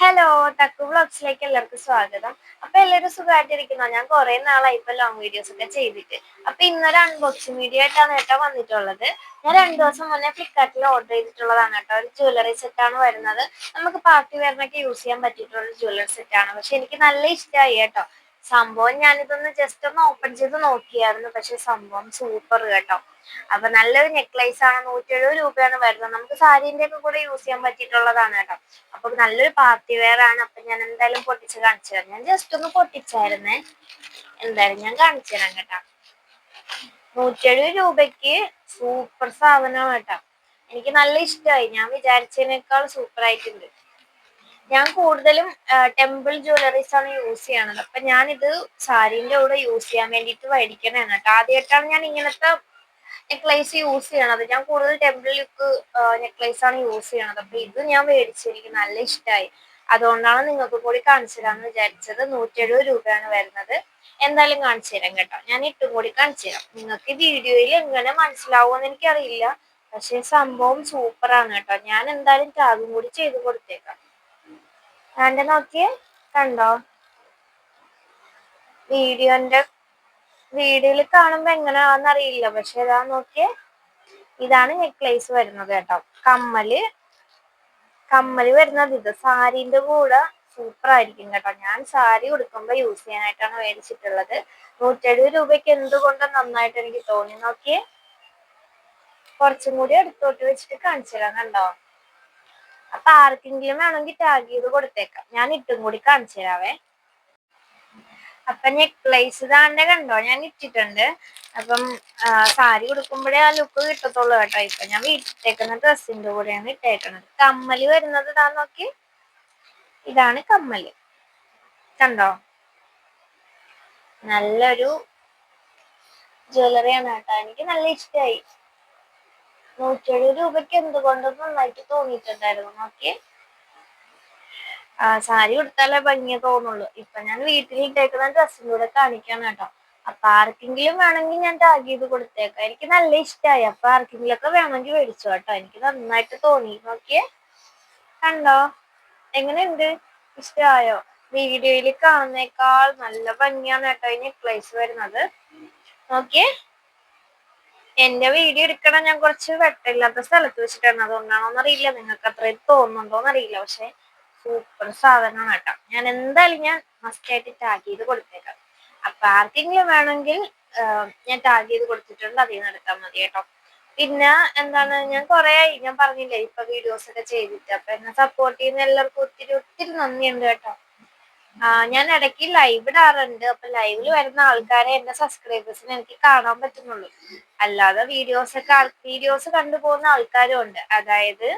Hello തക്കു വ്ളോഗ്സിലേക്ക് എല്ലാവർക്കും സ്വാഗതം. അപ്പൊ എല്ലാവരും സുഖമായിട്ടിരിക്കുന്നോ? ഞാൻ കുറെ നാളായി ഇപ്പൊ ലോങ് വീഡിയോസ് ഒക്കെ ചെയ്തിട്ട്. അപ്പൊ ഇന്നൊരു അൺബോക്സിംഗ് വീഡിയോ ആയിട്ടാണ് കേട്ടോ വന്നിട്ടുള്ളത്. ഞാൻ രണ്ടു ദിവസം മുന്നേ ഫ്ലിപ്കാർട്ടിൽ ഓർഡർ ചെയ്തിട്ടുള്ളതാണ് കേട്ടോ. ഒരു ജ്വല്ലറി സെറ്റ് ആണ് വരുന്നത്. നമുക്ക് പാർട്ടി വെയറിനൊക്കെ യൂസ് ചെയ്യാൻ പറ്റിയിട്ടുള്ള ജ്വല്ലറി സെറ്റ് ആണ്. പക്ഷെ എനിക്ക് നല്ല ഇഷ്ടമായി കേട്ടോ. സംഭവം ഞാനിതൊന്ന് ജസ്റ്റ് ഒന്ന് ഓപ്പൺ ചെയ്ത് നോക്കിയായിരുന്നു. പക്ഷെ സംഭവം സൂപ്പർ കേട്ടോ. അപ്പൊ നല്ലൊരു നെക്ലൈസ് ആണ്. നൂറ്റി എഴുപത് രൂപയാണ് വരുന്നത്. നമുക്ക് സാരീന്റെ ഒക്കെ കൂടെ യൂസ് ചെയ്യാൻ പറ്റിയിട്ടുള്ളതാണ് കേട്ടോ. അപ്പൊ നല്ലൊരു പാർട്ടി വെയർ ആണ്. അപ്പൊ ഞാൻ എന്തായാലും പൊട്ടിച്ച് കാണിച്ചു തരാം. ഞാൻ ജസ്റ്റ് ഒന്ന് പൊട്ടിച്ചായിരുന്നേ. എന്തായാലും ഞാൻ കാണിച്ചു തരാം കേട്ടോ. നൂറ്റി എഴുപത് രൂപയ്ക്ക് സൂപ്പർ സാധനമാണ് കേട്ടോ. എനിക്ക് നല്ല ഇഷ്ടമായി ഞാൻ വിചാരിച്ചതിനേക്കാൾ സൂപ്പർ ആയിട്ടുണ്ട്. ഞാൻ കൂടുതലും ടെമ്പിൾ ജ്വല്ലറീസ് ആണ് യൂസ് ചെയ്യണത്. അപ്പൊ ഞാനിത് സാരീന്റെ കൂടെ യൂസ് ചെയ്യാൻ വേണ്ടിയിട്ട് മേടിക്കണതാണ് കേട്ടോ. ആദ്യമായിട്ടാണ് ഞാൻ ഇങ്ങനത്തെ നെക്ലേസ് യൂസ് ചെയ്യണത്. ഞാൻ കൂടുതൽ ടെമ്പിൾ ലുക്ക് നെക്ലേസ് ആണ് യൂസ് ചെയ്യണത്. അപ്പൊ ഇത് ഞാൻ മേടിച്ചു. എനിക്ക് നല്ല ഇഷ്ടമായി അതുകൊണ്ടാണ് നിങ്ങൾക്ക് കൂടി കാണിച്ചു വിചാരിച്ചത്. നൂറ്റി എഴുപത് രൂപയാണ് വരുന്നത്. എന്തായാലും കാണിച്ചു തരാം കേട്ടോ. ഞാൻ ഇട്ടും കൂടി കാണിച്ചു തരാം. നിങ്ങൾക്ക് വീഡിയോയിൽ എങ്ങനെ മനസ്സിലാവുമെന്ന് എനിക്കറിയില്ല. പക്ഷെ സംഭവം സൂപ്പറാണ് കേട്ടോ. ഞാൻ എന്തായാലും ടാഗും കൂടി ചെയ്ത് കൊടുത്തേക്കാം. കണ്ട് നോക്കിയേ. കണ്ടോ? വീഡിയോന്റെ വീഡിയോയിൽ കാണുമ്പോ എങ്ങനെയാണെന്ന് അറിയില്ല പക്ഷെ ഇതാ നോക്കിയേ. ഇതാണ് നെക്ലേസ് വരുന്നത് കേട്ടോ. കമ്മൽ. കമ്മൽ വരുന്നത് ഇത്. സാരിന്റെ കൂടെ സൂപ്പർ ആയിരിക്കും കേട്ടോ. ഞാൻ സാരി ഉടുക്കുമ്പോ യൂസ് ചെയ്യാനായിട്ടാണ് മേടിച്ചിട്ടുള്ളത്. നൂറ്റെഴുപത് രൂപയ്ക്ക് എന്തുകൊണ്ട് നന്നായിട്ട് എനിക്ക് തോന്നി. നോക്കിയേ. കുറച്ചും കൂടി അടുത്തോട്ട് വെച്ചിട്ട് കാണിച്ചു തരാം കണ്ടോ? അപ്പൊ ആർക്കെങ്കിലും വേണമെങ്കിൽ ടാഗ് ചെയ്ത് കൊടുത്തേക്കാം. ഞാൻ ഇട്ടും കൂടി കാണിച്ചു തരാവേ. അപ്പൊ നെക്ലേസ് താണ്ടെ കണ്ടോ? ഞാൻ ഇട്ടിട്ടുണ്ട്. അപ്പം സാരി കൊടുക്കുമ്പോഴേ ആ ലുക്ക് കിട്ടത്തുള്ളൂ കേട്ടോ ഇപ്പൊ. ഞാൻ വീട്ടിലേക്കുന്ന ഡ്രസ്സിന്റെ കൂടെയാണ് ഇട്ടേക്കുന്നത് കമ്മൽ വരുന്നത് താ നോക്കി. ഇതാണ് കമ്മൽ. കണ്ടോ? നല്ലൊരു ജ്വല്ലറിയാണ് കേട്ടോ. എനിക്ക് നല്ല ഇഷ്ടമായി നൂറ്റെഴുപത് രൂപയ്ക്ക് എന്തുകൊണ്ടും നന്നായിട്ട് തോന്നിയിട്ടുണ്ടായിരുന്നു നോക്കിയേ. സാരി ഉടുത്താലേ ഭംഗിയെ തോന്നുള്ളൂ. ഇപ്പൊ ഞാൻ വീട്ടിൽ ഇട്ടേക്കുന്ന ഡ്രസ്സും കൂടെ കാണിക്കാണ് കേട്ടോ. അപ്പൊ ആർക്കെങ്കിലും വേണമെങ്കിൽ ഞാൻ ടാഗ് ചെയ്ത് കൊടുത്തേക്കാം. എനിക്ക് നല്ല ഇഷ്ടമായി അപ്പൊ ആർക്കെങ്കിലും ഒക്കെ വേണമെങ്കിൽ മേടിച്ചു കേട്ടോ. എനിക്ക് നന്നായിട്ട് തോന്നി. നോക്കിയേ. കണ്ടോ? എങ്ങനെയുണ്ട്? ഇഷ്ടമായോ വീഡിയോയിൽ കാണുന്നേക്കാൾ നല്ല ഭംഗിയാണ് കേട്ടോ ഇനി നെക്ലേസ് വരുന്നത്. നോക്കിയേ. എന്റെ വീഡിയോ എടുക്കണം ഞാൻ കുറച്ച് വെട്ടമില്ലാത്ത സ്ഥലത്ത് വെച്ചിട്ടാണ്. അതുകൊണ്ടാണോന്ന് അറിയില്ല നിങ്ങൾക്ക് അത്രയും തോന്നുന്നുണ്ടോന്ന് അറിയില്ല പക്ഷെ സൂപ്പർ സാധനമാണ് കേട്ടോ. ഞാൻ എന്തായാലും ഞാൻ മസ്റ്റ് ആയിട്ട് ടാഗ് ചെയ്ത് കൊടുത്തേക്കാം. അപ്പൊ ആർക്കെങ്കിലും വേണമെങ്കിൽ ഞാൻ ടാഗ് ചെയ്ത് കൊടുത്തിട്ടുണ്ട്. അതിൽ നിന്ന് എടുത്താൽ മതി കേട്ടോ. പിന്നെ എന്താണ് ഞാൻ കുറെ ഞാൻ പറഞ്ഞില്ലേ ഇപ്പൊ വീഡിയോസ് ഒക്കെ ചെയ്തിട്ട്. അപ്പൊ എന്നെ സപ്പോർട്ട് ചെയ്യുന്ന എല്ലാവർക്കും ഒത്തിരി ഒത്തിരി നന്ദിയുണ്ട് കേട്ടോ. ഞാൻ ഇടയ്ക്ക് ലൈവ് ഇടാറുണ്ട്. അപ്പൊ ലൈവിൽ വരുന്ന ആൾക്കാരെ എന്റെ സബ്സ്ക്രൈബേഴ്സിന് എനിക്ക് കാണാൻ പറ്റുന്നുള്ളൂ. അല്ലാതെ വീഡിയോസ് ഒക്കെ വീഡിയോസ് കണ്ടുപോകുന്ന ആൾക്കാരും ഉണ്ട്. അതായത്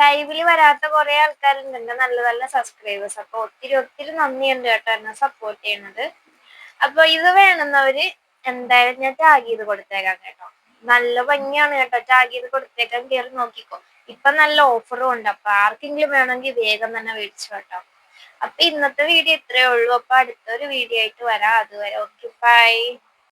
ലൈവിൽ വരാത്ത കുറെ ആൾക്കാരുണ്ട്. എന്റെ നല്ല നല്ല സബ്സ്ക്രൈബേഴ്സ് അപ്പൊ ഒത്തിരി ഒത്തിരി നന്ദിയുണ്ട് കേട്ടോ എന്നെ സപ്പോർട്ട് ചെയ്യുന്നത്. അപ്പൊ ഇത് വേണമെന്നവര് എന്തായാലും ഞാൻ ടാഗ് ചെയ്ത് കൊടുത്തേക്കാം കേട്ടോ. നല്ല ഭംഗിയാണ് കേട്ടോ ടാഗ് ചെയ്ത് കൊടുത്തേക്കാൻ. കയറി നോക്കിക്കോ. ഇപ്പൊ നല്ല ഓഫറും ഉണ്ട്. അപ്പൊ ആർക്കെങ്കിലും വേണമെങ്കിൽ വേഗം തന്നെ മേടിച്ചു കേട്ടോ. അപ്പൊ ഇന്നത്തെ വീഡിയോ ഇത്രയേ ഉള്ളൂ. അപ്പൊ അടുത്തൊരു വീഡിയോ ആയിട്ട് വരാം. അതുവരെ ഓക്കെ ബൈ